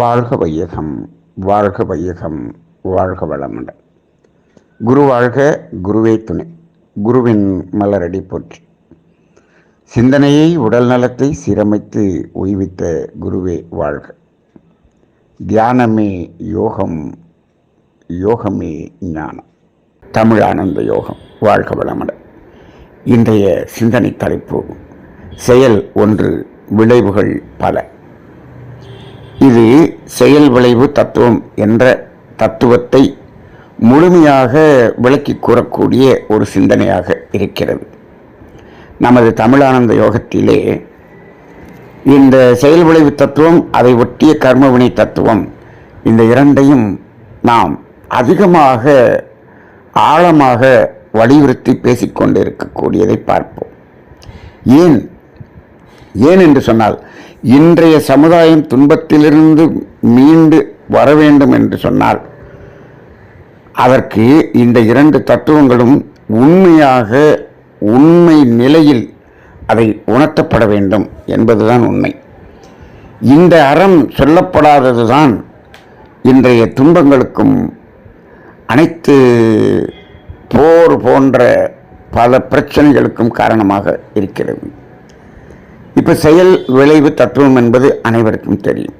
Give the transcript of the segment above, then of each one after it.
வாழ்க வையகம் வாழ்க வையகம் வாழ்க வளமுடன். குரு வாழ்க குருவே துணை. குருவின் மலரடி போற்றி. சிந்தனையை உடல் நலத்தை சீரமைத்து ஓய்வித்த குருவே வாழ்க. தியானமே யோகம் யோகமே ஞானம். தமிழ் ஆனந்த யோகம் வாழ்க வளமுடன். இன்றைய சிந்தனை தலைப்பு செயல் ஒன்று விளைவுகள் பல. இது செயல் விளைவு தத்துவம் என்ற தத்துவத்தை முழுமையாக விளக்கி கூறக்கூடிய ஒரு சிந்தனையாக இருக்கிறது. நமது தமிழானந்த யோகத்திலே இந்த செயல் விளைவு தத்துவம் அதை ஒட்டிய கர்மவினை தத்துவம் இந்த இரண்டையும் நாம் அதிகமாக ஆழமாக வலியுறுத்தி பேசிக்கொண்டு இருக்கக்கூடியதை பார்ப்போம். ஏன்? ஏன் என்று சொன்னால் இன்றைய சமுதாயம் துன்பத்திலிருந்து மீண்டு வர வேண்டும் என்று சொன்னால் அதற்கு இந்த இரண்டு தத்துவங்களும் உண்மையாக உண்மை நிலையில் அதை உணர்த்தப்பட வேண்டும் என்பதுதான் உண்மை. இந்த அறம் சொல்லப்படாததுதான் இன்றைய துன்பங்களுக்கும் அனைத்து போர் போன்ற பல பிரச்சனைகளுக்கும் காரணமாக இருக்கிறது. இப்போ செயல் விளைவு தத்துவம் என்பது அனைவருக்கும் தெரியும்.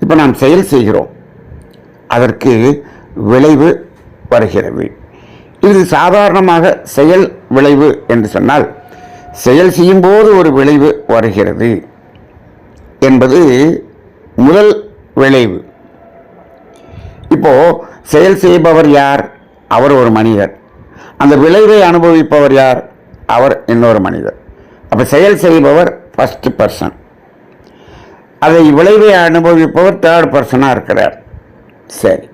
இப்போ நாம் செயல் செய்கிறோம். அதற்கு விளைவு வருகிறது. இது சாதாரணமாக செயல் விளைவு என்று சொன்னால் செயல் செய்யும்போது ஒரு விளைவு வருகிறது என்பது முதல் விளைவு. இப்போ செயல் செய்பவர் யார்? அவர் ஒரு மனிதர். அந்த விளைவை அனுபவிப்பவர் யார்? அவர் இன்னொரு மனிதர். அப்போ செயல் செய்பவர் ஃபஸ்ட் பர்சன் அதை விளைவை அனுபவிப்பவர் தேர்ட் பர்சனாக இருக்கிறார். சரி.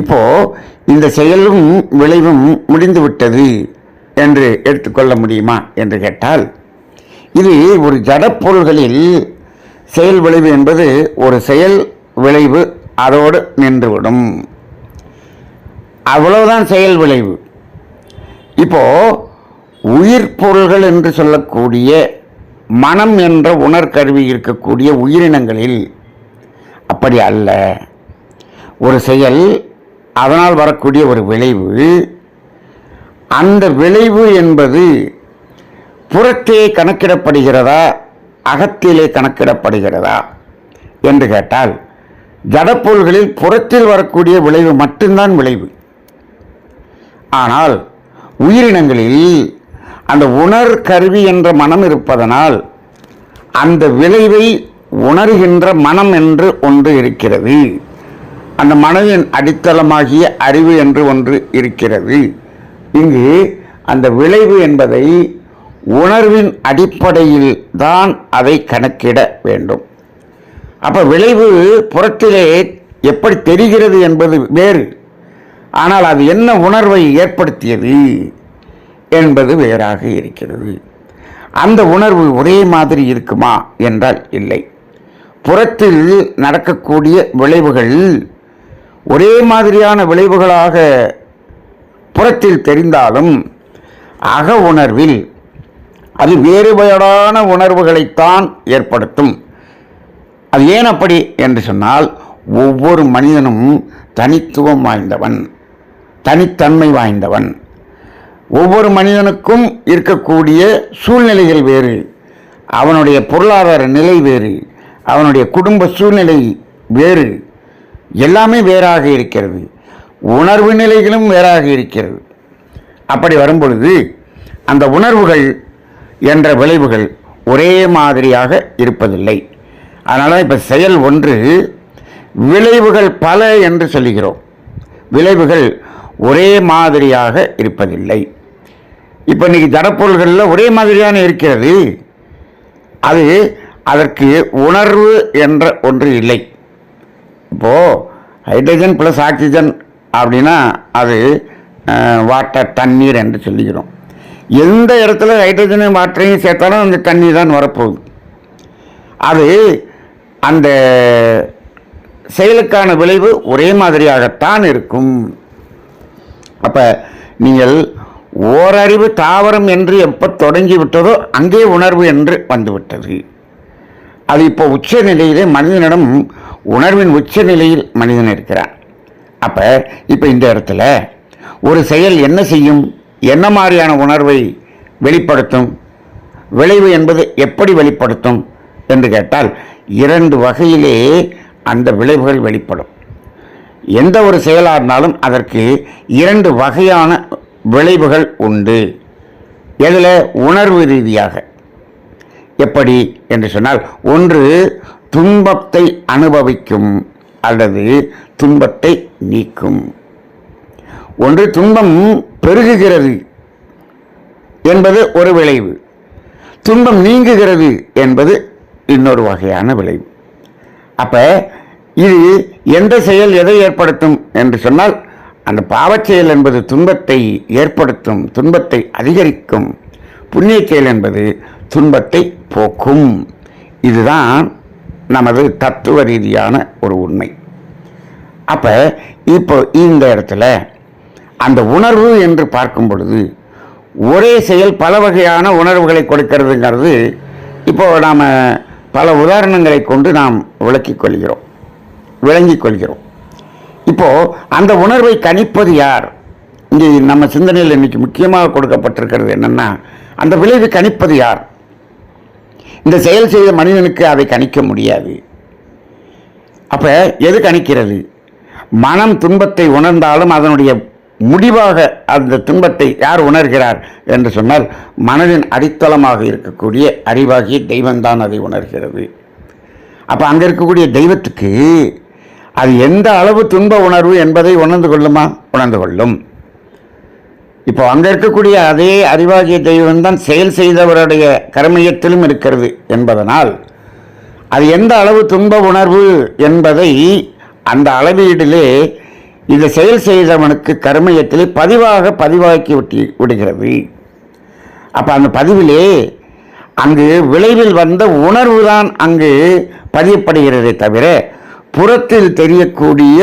இப்போது இந்த செயலும் விளைவும் முடிந்து விட்டது என்று எடுத்துக்கொள்ள முடியுமா என்று கேட்டால் இது ஒரு ஜடப்பொருள்களில் செயல் விளைவு என்பது ஒரு செயல் விளைவு அதோடு நின்றுவிடும். அவ்வளவுதான் செயல் விளைவு. இப்போது உயிர் பொருள்கள் என்று சொல்லக்கூடிய மனம் என்ற உணர்கருவி இருக்கக்கூடிய உயிரினங்களில் அப்படி அல்ல. ஒரு செயல் அதனால் வரக்கூடிய ஒரு விளைவு அந்த விளைவு என்பது புறத்தே கணக்கிடப்படுகிறதா அகத்திலே கணக்கிடப்படுகிறதா என்று கேட்டால் ஜடப்பொருள்களில் புறத்தில் வரக்கூடிய விளைவு மட்டும்தான் விளைவு. ஆனால் உயிரினங்களில் அந்த உணர் கருவி என்ற மனம் இருப்பதனால் அந்த விளைவை உணர்கின்ற மனம் என்று ஒன்று இருக்கிறது. அந்த மனதின் அடித்தளமாகிய அறிவு என்று ஒன்று இருக்கிறது. இங்கு அந்த விளைவு என்பதை உணர்வின் அடிப்படையில் தான் அதை கணக்கிட வேண்டும். அப்போ விளைவு புறத்திலே எப்படி தெரிகிறது என்பது வேறு. ஆனால் அது என்ன உணர்வை ஏற்படுத்தியது? என்பது வேறாக இருக்கிறது. அந்த உணர்வு ஒரே மாதிரி இருக்குமா என்றால் இல்லை. புறத்தில் நடக்கக்கூடிய விளைவுகள் ஒரே மாதிரியான விளைவுகளாக புறத்தில் தெரிந்தாலும் அக உணர்வில் அது வேறுபாடான உணர்வுகளைத்தான் ஏற்படுத்தும். அது ஏன் அப்படி என்று சொன்னால் ஒவ்வொரு மனிதனும் தனித்துவம் வாய்ந்தவன் தனித்தன்மை வாய்ந்தவன். ஒவ்வொரு மனிதனுக்கும் இருக்கக்கூடிய சூழ்நிலைகள் வேறு. அவனுடைய பொருளாதார நிலை வேறு. அவனுடைய குடும்ப சூழ்நிலை வேறு. எல்லாமே வேறாக இருக்கிறது. உணர்வு நிலைகளும் வேறாக இருக்கிறது. அப்படி வரும்பொழுது அந்த உணர்வுகள் என்ற விளைவுகள் ஒரே மாதிரியாக இருப்பதில்லை. அதனால் இப்போ செயல் ஒன்று விளைவுகள் பல என்று சொல்லுகிறோம். விளைவுகள் ஒரே மாதிரியாக இருப்பதில்லை. இப்போ இன்றைக்கி தரப்பொருள்களில் ஒரே மாதிரியான இருக்கிறது. அது அதற்கு உணர்வு என்ற ஒன்று இல்லை. இப்போது ஹைட்ரஜன் ப்ளஸ் ஆக்சிஜன் அப்படின்னா அது வாட்டர் தண்ணீர் என்று சொல்லிக்கிறோம் எந்த இடத்துல ஹைட்ரஜனையும் வாட்டரையும் சேர்த்தாலும் அந்த தண்ணீர் தான் வரப்போகுது. அது அந்த செயலுக்கான விளைவு ஒரே மாதிரியாகத்தான் இருக்கும். அப்போ நீங்கள் ஓரறிவு தாவரம் என்று எப்போ தொடங்கி விட்டதோ அங்கே உணர்வு என்று வந்துவிட்டது. அது இப்போ உச்ச நிலையிலே மனிதனிடம் உணர்வின் உச்ச நிலையில் மனிதன் இருக்கிறான். அப்போ இப்போ இந்த இடத்துல ஒரு செயல் என்ன செய்யும்? என்ன மாதிரியான உணர்வை வெளிப்படுத்தும்? விளைவு என்பது எப்படி வெளிப்படுத்தும்? என்று கேட்டால் இரண்டு வகையிலே அந்த விளைவுகள் வெளிப்படும். எந்த ஒரு செயலாக இருந்தாலும் அதற்கு இரண்டு வகையான விளைவுகள் உண்டு. எதில் உணர்வு ரீதியாக. எப்படி என்று சொன்னால் ஒன்று துன்பத்தை அனுபவிக்கும் அல்லது துன்பத்தை நீக்கும். ஒன்று துன்பம் பெருகுகிறது என்பது ஒரு விளைவு. துன்பம் நீங்குகிறது என்பது இன்னொரு வகையான விளைவு. அப்போ இது எந்த செயல் எதை ஏற்படுத்தும் என்று சொன்னால் அந்த பாவச்செயல் என்பது துன்பத்தை ஏற்படுத்தும் துன்பத்தை அதிகரிக்கும். புண்ணிய செயல் என்பது துன்பத்தை போக்கும். இதுதான் நமது தத்துவ ரீதியான ஒரு உண்மை. அப்போ இப்போ இந்த இடத்துல அந்த உணர்வு என்று பார்க்கும் பொழுது ஒரே செயல் பல வகையான உணர்வுகளை கொடுக்கிறதுங்கிறது இப்போ நாம் பல உதாரணங்களை கொண்டு நாம் விளக்கிக் கொள்கிறோம் விளங்கிக் கொள்கிறோம். இப்போ அந்த உணர்வை கணிப்பது யார்? இங்கே நம்ம சிந்தனையில் இன்னைக்கு முக்கியமாக கொடுக்கப்பட்டிருக்கிறது என்னன்னா அந்த விளைவை கணிப்பது யார்? இந்த செயல் செய்த மனிதனுக்கு அதை கணிக்க முடியாது. அப்போ எது கணிக்கிறது? மனம் துன்பத்தை உணர்ந்தாலும் அதனுடைய முடிவாக அந்த துன்பத்தை யார் உணர்கிறார் என்று சொன்னால் மனதின் அடித்தளமாக இருக்கக்கூடிய அறிவாகிய தெய்வம்தான் அதை உணர்கிறது. அப்போ அங்கே இருக்கக்கூடிய தெய்வத்துக்கு அது எந்த அளவு துன்ப உணர்வு என்பதை உணர்ந்து கொள்ளுமா? உணர்ந்து கொள்ளும். இப்போ அங்கே இருக்கக்கூடிய அதே அறிவாகிய தெய்வம் தான் செயல் செய்தவருடைய கர்மயத்திலும் இருக்கிறது என்பதனால் அது எந்த அளவு துன்ப உணர்வு என்பதை அந்த அளவீடிலே இந்த செயல் செய்தவனுக்கு கர்மயத்திலே பதிவாக பதிவாக்கி விட்டு விடுகிறது. அப்போ அந்த பதிவிலே அங்கு விளைவில் வந்த உணர்வு தான் அங்கு பதியப்படுகிறதே தவிர புறத்தில் தெரியக்கூடிய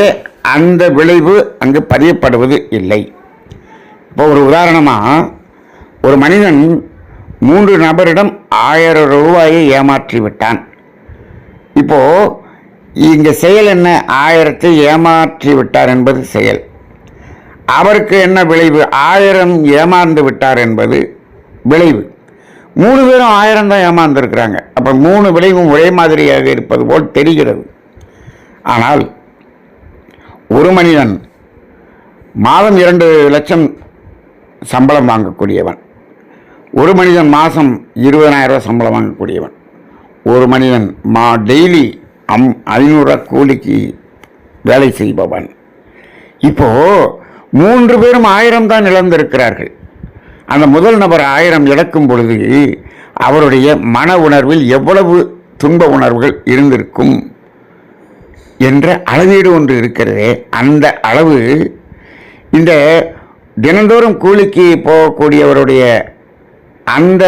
அந்த விளைவு அங்கு பதியப்படுவது இல்லை. இப்போ ஒரு உதாரணமாக ஒரு மனிதன் மூன்று நபரிடம் ஆயிரம் ரூபாயை ஏமாற்றி விட்டான். இப்போ இந்த செயல் என்ன? ஆயிரத்தை ஏமாற்றி விட்டார் என்பது செயல். அவருக்கு என்ன விளைவு? ஆயிரம் ஏமாந்து விட்டார் என்பது விளைவு. மூணு பேரும் ஆயிரம் தான் ஏமாந்துருக்கிறாங்க. அப்போ மூணு விளைவும் ஒரே மாதிரியாக இருப்பது போல் தெரிகிறது. ஆனால் ஒரு மனிதன் மாதம் இரண்டு லட்சம் சம்பளம் வாங்கக்கூடியவன். ஒரு மனிதன் மாதம் இருபதனாயிரரூவா சம்பளம் வாங்கக்கூடியவன். ஒரு மனிதன் மா டெய்லி அம் ஐநூறுரூவா கூலிக்கு வேலை செய்பவன். இப்போ மூன்று பேரும் ஆயிரம் தான் இழந்திருக்கிறார்கள். அந்த முதல் நபர் ஆயிரம் இழக்கும் பொழுது அவருடைய மன உணர்வில் எவ்வளவு துன்ப உணர்வுகள் இருந்திருக்கும்? என்ற அளவீடு ஒன்று இருக்கிறது. அந்த அளவு இந்த தினந்தோறும் கூலிக்கு போகக்கூடியவருடைய அந்த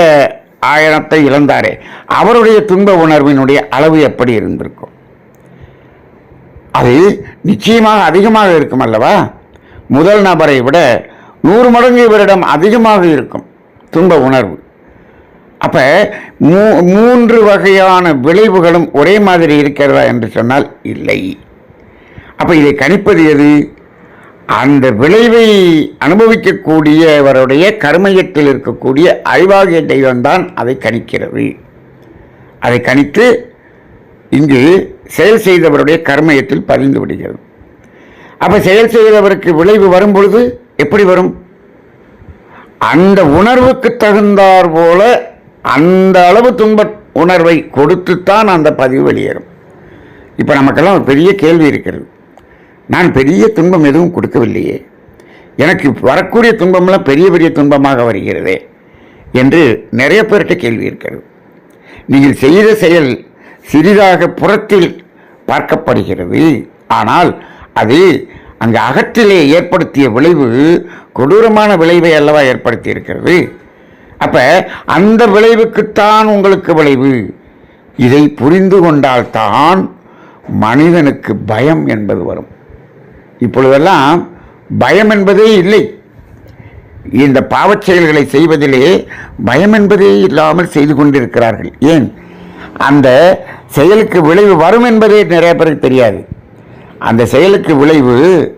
ஆயனத்தை இழந்தாரே. அவருடைய துன்ப உணர்வினுடைய அளவு எப்படி இருந்திருக்கும்? அது நிச்சயமாக அதிகமாக இருக்கும் அல்லவா? முதல் நபரை விட நூறு மடங்கு இவரிடம் அதிகமாக இருக்கும் துன்ப உணர்வு. அப்ப மூ மூன்று வகையான விளைவுகளும் ஒரே மாதிரி இருக்கிறதா என்று சொன்னால் இல்லை. அப்ப இதை கணிப்பது எது? அந்த விளைவை அனுபவிக்கக்கூடியவருடைய கர்மயத்தில் இருக்கக்கூடிய அறிவாகிய தெய்வம்தான் அதை கணிக்கிறது. அதை கணித்து இங்கு செயல் செய்தவருடைய கர்மயத்தில் பதிந்து விடுகிறது. அப்போ செயல் செய்தவருக்கு விளைவு வரும் பொழுது எப்படி வரும்? அந்த உணர்வுக்கு தகுந்தார் போல அந்த அளவு துன்ப உணர்வை கொடுத்துத்தான் அந்த பதிவு வெளியேறும். இப்போ நமக்கெல்லாம் ஒரு பெரிய கேள்வி இருக்கிறது. நான் பெரிய துன்பம் எதுவும் கொடுக்கவில்லையே. எனக்கு வரக்கூடிய துன்பமெல்லாம் பெரிய பெரிய துன்பமாக வருகிறதே என்று நிறைய பேர்கிட்ட கேள்வி இருக்கிறது. நீங்கள் செய்த செயல் சிறிதாக புறத்தில் பார்க்கப்படுகிறது. ஆனால் அது அங்கு அகத்திலே ஏற்படுத்திய விளைவு கொடூரமான விளைவை அல்லவா ஏற்படுத்தி இருக்கிறது அப்போ அந்த விளைவுக்குத்தான் உங்களுக்கு விளைவு. இதை புரிந்து கொண்டால்தான் மனிதனுக்கு பயம் என்பது வரும். இப்பொழுதெல்லாம் பயம் என்பதே இல்லை. இந்த பாவச் செயல்களை செய்வதிலே பயம் என்பதே இல்லாமல் செய்து கொண்டிருக்கிறார்கள். ஏன்? அந்த செயலுக்கு விளைவு வரும் என்பதே நிறைய பேருக்கு தெரியாது. அந்த செயலுக்கு விளைவு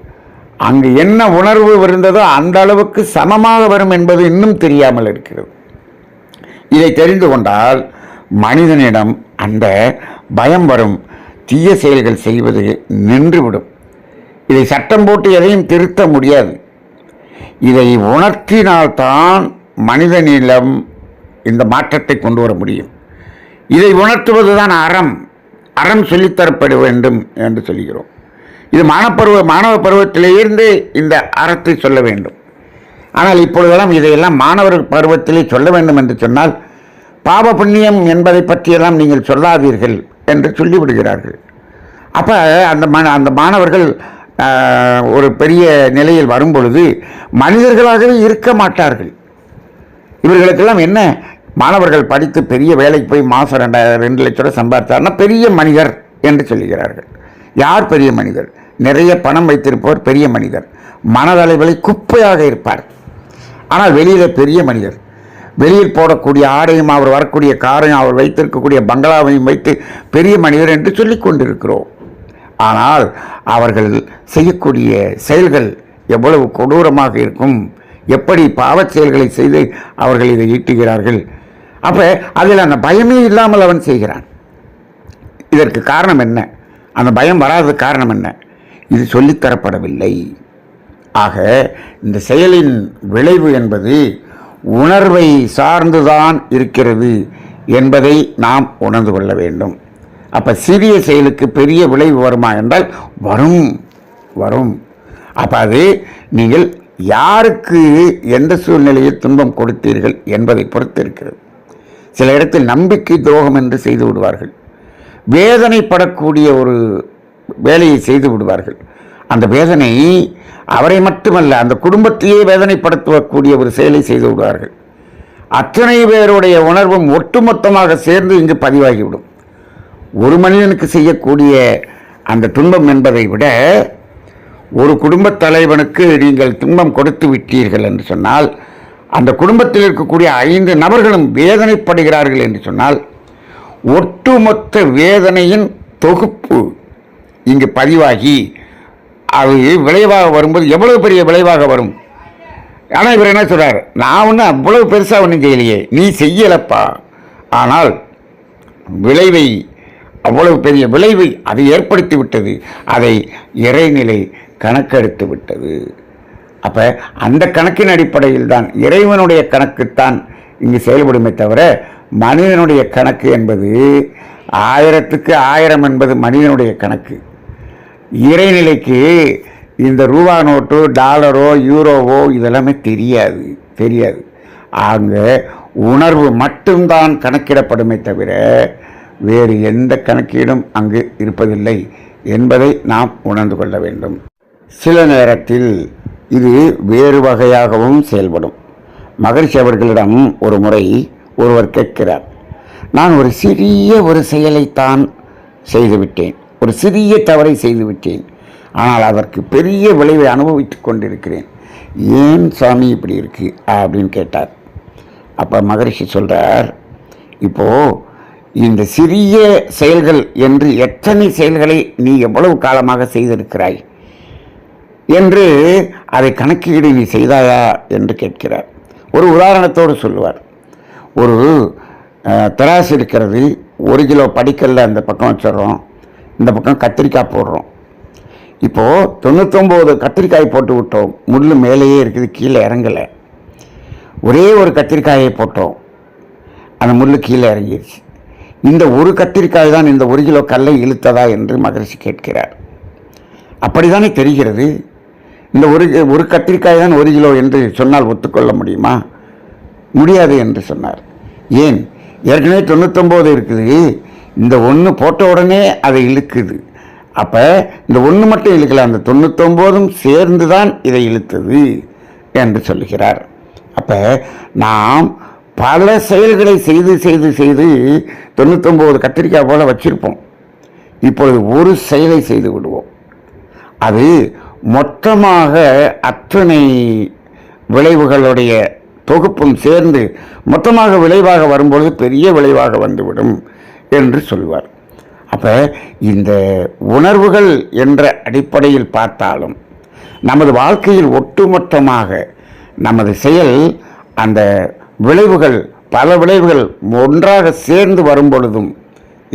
அங்கு என்ன உணர்வு இருந்ததோ அந்த அளவுக்கு சமமாக வரும் என்பது இன்னும் தெரியாமல் இருக்கிறது. இதை தெரிந்து கொண்டால் மனிதனிடம் அந்த பயம் வரும். தீய செயல்கள் செய்வது நின்றுவிடும். இதை சட்டம் போட்டு எதையும் திருத்த முடியாது. இதை உணர்த்தினால்தான் மனிதனிடம் இந்த மாற்றத்தை கொண்டு வர முடியும். இதை உணர்த்துவதுதான் அறம். அறம் சொல்லித்தரப்பட வேண்டும் என்று சொல்கிறோம். இது மானப்பருவ மாணவ பருவத்திலேருந்து இந்த அறத்தை சொல்ல வேண்டும். ஆனால் இப்பொழுதெல்லாம் இதையெல்லாம் மாணவர் பருவத்திலே சொல்ல வேண்டும் என்று சொன்னால் பாப புண்ணியம் என்பதை பற்றியெல்லாம் நீங்கள் சொல்லாதீர்கள் என்று சொல்லிவிடுகிறார்கள். அப்போ அந்த மன அந்த மாணவர்கள் ஒரு பெரிய நிலையில் வரும் பொழுது மனிதர்களாகவே இருக்க மாட்டார்கள். இவர்களுக்கெல்லாம் என்ன? மாணவர்கள் படித்து பெரிய வேலைக்கு போய் மாதம் ரெண்டாயிரம் ரெண்டு லட்ச ரூபா சம்பாதித்தார்னா பெரிய மனிதர் என்று சொல்லுகிறார்கள். யார் பெரிய மனிதர்? நிறைய பணம் வைத்திருப்பவர் பெரிய மனிதர். மனதளவில் குப்பையாக இருப்பார். ஆனால் வெளியில் பெரிய மனிதர். வெளியில் போடக்கூடிய ஆடையும் அவர் வரக்கூடிய காரையும் அவர் வைத்திருக்கக்கூடிய பங்களாவையும் வைத்து பெரிய மனிதர் என்று சொல்லிக் கொண்டிருக்கிறோம். ஆனால் அவர்கள் செய்யக்கூடிய செயல்கள் எவ்வளவு கொடூரமாக இருக்கும். எப்படி பாவச் செயல்களை செய்து அவர்கள் இதை ஈட்டுகிறார்கள். அப்போ அதில் அந்த பயமே இல்லாமல் அவன் செய்கிறான். இதற்கு காரணம் என்ன? அந்த பயம் வராததுக்கு காரணம் என்ன? இது சொல்லித்தரப்படவில்லை ஆக இந்த செயலின் விளைவு என்பது உணர்வை சார்ந்துதான் இருக்கிறது என்பதை நாம் உணர்ந்து கொள்ள வேண்டும். அப்போ சிறிய செயலுக்கு பெரிய விளைவு வருமா என்றால் வரும் வரும். அப்போ அது நீங்கள் யாருக்கு எந்த சூழ்நிலையில் துன்பம் கொடுத்தீர்கள் என்பதை பொறுத்து இருக்கிறது. சில இடத்தில் நம்பிக்கை துரோகம் என்று செய்து விடுவார்கள். வேதனைப்படக்கூடிய ஒரு வேலையை செய்து விடுவார்கள். அந்த வேதனை அவரை மட்டுமல்ல அந்த குடும்பத்தையே வேதனைப்படுத்தக்கூடிய ஒரு செயலை செய்து விடுவார்கள். அத்தனை பேருடைய உணர்வும் ஒட்டுமொத்தமாக சேர்ந்து இங்கு பதிவாகிவிடும். ஒரு மனிதனுக்கு செய்யக்கூடிய அந்த துன்பம் என்பதை விட ஒரு குடும்பத் தலைவனுக்கு நீங்கள் துன்பம் கொடுத்து விட்டீர்கள் என்று சொன்னால் அந்த குடும்பத்தில் இருக்கக்கூடிய ஐந்து நபர்களும் வேதனைப்படுகிறார்கள் என்று சொன்னால் ஒட்டுமொத்த வேதனையின் தொகுப்பு இங்கே பதிவாகி அது விளைவாக வரும்போது எவ்வளவு பெரிய விளைவாக வரும்? ஆனால் இவர் என்ன சொல்கிறார் நான் ஒன்றும் அவ்வளவு பெருசாக ஒன்றும் செய்யலையே நீ செய்யலப்பா. ஆனால் விளைவை அவ்வளவு பெரிய விளைவை அது ஏற்படுத்தி விட்டது. அதை இறைநிலை கணக்கெடுத்து விட்டது. அப்போ அந்த கணக்கின் அடிப்படையில் தான் இறைவனுடைய கணக்குத்தான் இங்கு செயல்படுமே தவிர மனிதனுடைய கணக்கு என்பது ஆயிரத்துக்கு ஆயிரம் என்பது மனிதனுடைய கணக்கு. இறைநிலைக்கு இந்த ரூபா நோட்டு டாலரோ யூரோவோ இதெல்லாமே தெரியாது தெரியாது. அங்கே உணர்வு மட்டும்தான் கணக்கிடப்படுமே தவிர வேறு எந்த கணக்கீடும் அங்கு இருப்பதில்லை என்பதை நாம் உணர்ந்து கொள்ள வேண்டும். சில நேரத்தில் இது வேறு வகையாகவும் செயல்படும். மகரிஷி அவர்களிடம் ஒரு முறை ஒருவர் கேட்கிறார் நான் ஒரு சிறிய ஒரு செயலைத்தான் செய்துவிட்டேன். ஒரு சிறிய தவறை செய்துவிட்டேன். ஆனால் அதற்கு பெரிய விளைவை அனுபவித்துக் கொண்டிருக்கிறேன். ஏன் சாமி இப்படி இருக்கு? அப்படின்னு கேட்டார். அப்போ மகரிஷி சொல்கிறார் இப்போ இந்த சிறிய செயல்கள் என்று எத்தனை செயல்களை நீ எவ்வளவு காலமாக செய்திருக்கிறாய்? என்று அதை கணக்கீடு நீ செய்தாயா என்று கேட்கிறார். ஒரு உதாரணத்தோடு சொல்லுவார். ஒரு தராசு இருக்கிறது ஒரு கிலோ படிக்கல்ல அந்த பக்கம் வச்சிடுறோம். இந்த பக்கம் கத்திரிக்காய் போடுறோம். இப்போது தொண்ணூத்தொம்போது கத்திரிக்காய் போட்டு விட்டோம். முள் மேலேயே இருக்குது கீழே இறங்கலை. ஒரே ஒரு கத்திரிக்காயை போட்டோம். அந்த முள் கீழே இறங்கிடுச்சு இந்த ஒரு கத்திரிக்காய் தான் இந்த ஒரு கிலோ கல்லை இழுத்ததா என்று மகரிஷி கேட்கிறார். அப்படித்தானே தெரிகிறது? இந்த ஒரு ஒரு கத்திரிக்காய் தான் ஒரு கிலோ என்று சொன்னால் ஒத்துக்கொள்ள முடியுமா? முடியாது என்று சொன்னார். ஏன்? ஏற்கனவே தொண்ணூத்தொம்போது இருக்குது. இந்த ஒன்று போட்ட உடனே அதை இழுக்குது. அப்போ இந்த ஒன்று மட்டும் இழுக்கல அந்த தொண்ணூத்தொம்போதும் சேர்ந்து தான் இதை இழுத்தது என்று சொல்லுகிறார். அப்போ நாம் பல செயல்களை செய்து செய்து செய்து தொண்ணூத்தொம்பது கத்திரிக்காய் போல் வச்சுருப்போம். இப்பொழுது ஒரு செயலை செய்து விடுவோம். அது மொத்தமாக அத்தனை விளைவுகளுடைய தொகுப்பும் சேர்ந்து மொத்தமாக விளைவாக வரும்பொழுது பெரிய விளைவாக வந்துவிடும். என்று சொல்வார். அப்போ இந்த உணர்வுகள் என்ற அடிப்படையில் பார்த்தாலும் நமது வாழ்க்கையில் ஒட்டுமொத்தமாக நமது செயல் அந்த விளைவுகள் பல விளைவுகள் ஒன்றாக சேர்ந்து வரும் பொழுதும்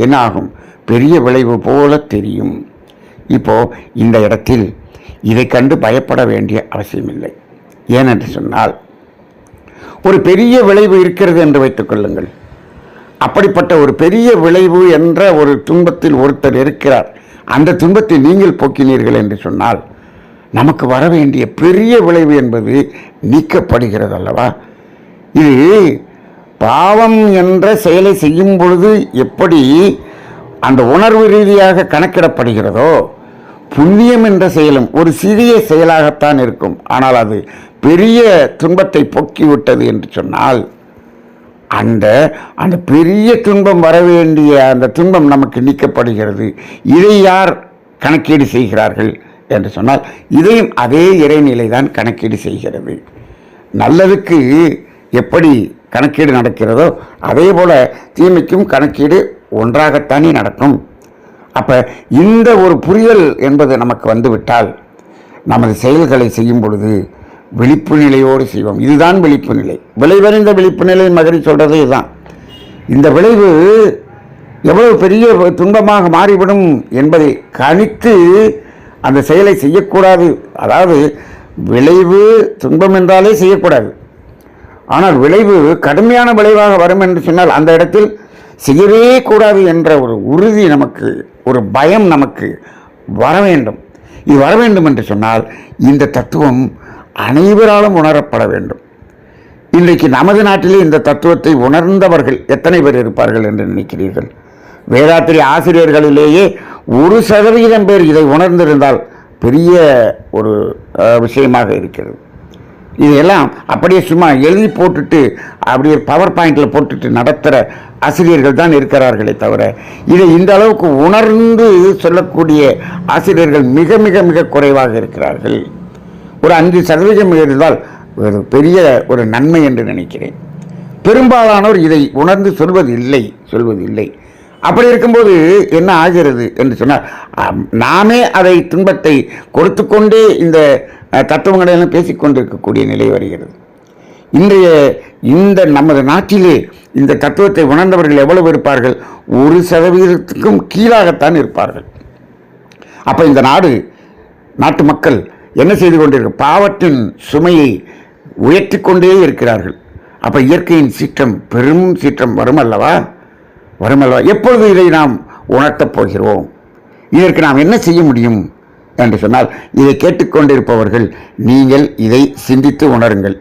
என்ன ஆகும் பெரிய விளைவு போல தெரியும். இப்போ இந்த இடத்தில் இதை கண்டு பயப்பட வேண்டிய அவசியமில்லை. ஏனென்று சொன்னால் ஒரு பெரிய விளைவு இருக்கிறது என்று வைத்துக் கொள்ளுங்கள். அப்படிப்பட்ட ஒரு பெரிய விளைவு என்ற ஒரு துன்பத்தில் ஒருத்தர் இருக்கிறார். அந்த துன்பத்தை நீங்கள் போக்கினீர்கள் என்று சொன்னால் நமக்கு வர வேண்டிய பெரிய விளைவு என்பது நீக்கப்படுகிறது அல்லவா? இது பாவம் என்ற செயலை செய்யும் பொழுது எப்படி அந்த உணர்வு ரீதியாக கணக்கிடப்படுகிறதோ புண்ணியம் என்ற செயலும் ஒரு சிறிய செயலாகத்தான் இருக்கும். ஆனால் அது பெரிய துன்பத்தை போக்கிவிட்டது என்று சொன்னால் அந்த அந்த பெரிய துன்பம் வர வேண்டிய அந்த துன்பம் நமக்கு நீக்கப்படுகிறது. இதை யார் கணக்கீடு செய்கிறார்கள் என்று சொன்னால் இதையும் அதே இறைநிலை தான் கணக்கீடு செய்கிறது. நல்லதுக்கு எப்படி கணக்கீடு நடக்கிறதோ அதே போல் தீமைக்கும் கணக்கீடு ஒன்றாகத்தானே நடக்கும். அப்போ இந்த ஒரு புரியல் என்பது நமக்கு வந்துவிட்டால் நமது செயல்களை செய்யும் பொழுது விழிப்பு நிலையோடு செய்வோம். இதுதான் விழிப்பு நிலை. விளைவறிந்த விழிப்பு நிலை மகரி சொல்கிறது இதுதான். இந்த விளைவு எவ்வளவு பெரிய துன்பமாக மாறிவிடும் என்பதை கணித்து அந்த செயலை செய்யக்கூடாது. அதாவது விளைவு துன்பம் என்றாலே செய்யக்கூடாது. ஆனால் விளைவு கடுமையான விளைவாக வரும் என்று சொன்னால் அந்த இடத்தில் செய்யவே கூடாது என்ற ஒரு உறுதி நமக்கு ஒரு பயம் நமக்கு வர வேண்டும். இது வர வேண்டும் என்று சொன்னால் இந்த தத்துவம் அனைவராலும் உணரப்பட வேண்டும். இன்றைக்கு நமது நாட்டிலே இந்த தத்துவத்தை உணர்ந்தவர்கள் எத்தனை பேர் இருப்பார்கள் என்று நினைக்கிறீர்கள்? வேதாத்திரி ஆசிரியர்களிலேயே ஒரு சதவிகிதம் பேர் இதை உணர்ந்திருந்தால் பெரிய ஒரு விஷயமாக இருக்கிறது. இதையெல்லாம் அப்படியே சும்மா எழுதி போட்டுட்டு அப்படியே பவர் பாயிண்டில் போட்டுட்டு நடத்துகிற ஆசிரியர்கள் தான் இருக்கிறார்களே தவிர இதை இந்த அளவுக்கு உணர்ந்து சொல்லக்கூடிய ஆசிரியர்கள் மிக மிக மிக குறைவாக இருக்கிறார்கள். ஒரு அஞ்சு சதவீதம் இருந்தால் ஒரு பெரிய ஒரு நன்மை என்று நினைக்கிறேன். பெரும்பாலானோர் இதை உணர்ந்து சொல்வது இல்லை சொல்வது இல்லை அப்படி இருக்கும்போது என்ன ஆகிறது என்று சொன்னால் நாமே அதை துன்பத்தை கொடுத்து கொண்டே இந்த அஹ், தத்துவங்களெல்லாம் பேசிக்கொண்டிருக்கக்கூடிய நிலை வருகிறது. இன்றைய இந்த நமது நாட்டிலே இந்த தத்துவத்தை உணர்ந்தவர்கள் எவ்வளவு இருப்பார்கள்? ஒரு சதவீதத்துக்கும் கீழாகத்தான் இருப்பார்கள். அப்போ இந்த நாடு நாட்டு மக்கள் என்ன செய்து கொண்டிருக்க பாவத்தின் சுமையை உயர்த்தி கொண்டே இருக்கிறார்கள். அப்போ இயற்கையின் சீற்றம் பெரும் சீற்றம் வரும் அல்லவா? வரும் அல்லவா? எப்பொழுது இதை நாம் உணர்த்தப் போகிறோம்? இதற்கு நாம் என்ன செய்ய முடியும்? என்று சொன்னால் இதை கேட்டுக்கொண்டிருப்பவர்கள் நீங்கள் இதை சிந்தித்து உணருங்கள்.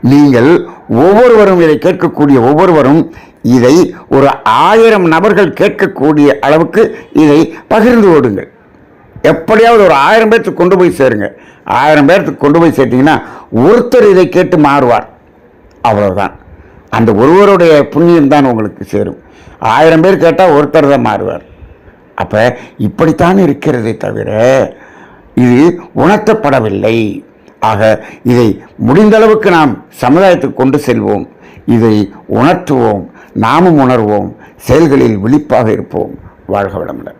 நீங்கள் ஒவ்வொருவரும் இதை கேட்கக்கூடிய ஒவ்வொருவரும் இதை ஒரு ஆயிரம் நபர்கள் கேட்கக்கூடிய அளவுக்கு இதை பகிர்ந்து ஓடுங்கள். எப்படியாவது ஒரு ஆயிரம் பேர்த்துக்கு கொண்டு போய் சேருங்க. ஆயிரம் பேர்த்துக்கு கொண்டு போய் சேர்த்தீங்கன்னா ஒருத்தர் இதை கேட்டு மாறுவார். அவ்வளோதான் அந்த ஒருவருடைய புண்ணியம் தான் உங்களுக்கு சேரும். ஆயிரம் பேர் கேட்டால் ஒருத்தர் தான் மாறுவார். அப்போ இப்படித்தான் இருக்கிறதே தவிர இது உணர்த்தப்படவில்லை. ஆக இதை முடிந்தளவுக்கு நாம் சமுதாயத்துக்கு கொண்டு செல்வோம். இதை உணர்த்துவோம். நாமும் உணர்வோம். செயல்களில் விழிப்பாக இருப்போம். வாழ்க வளமுடன்.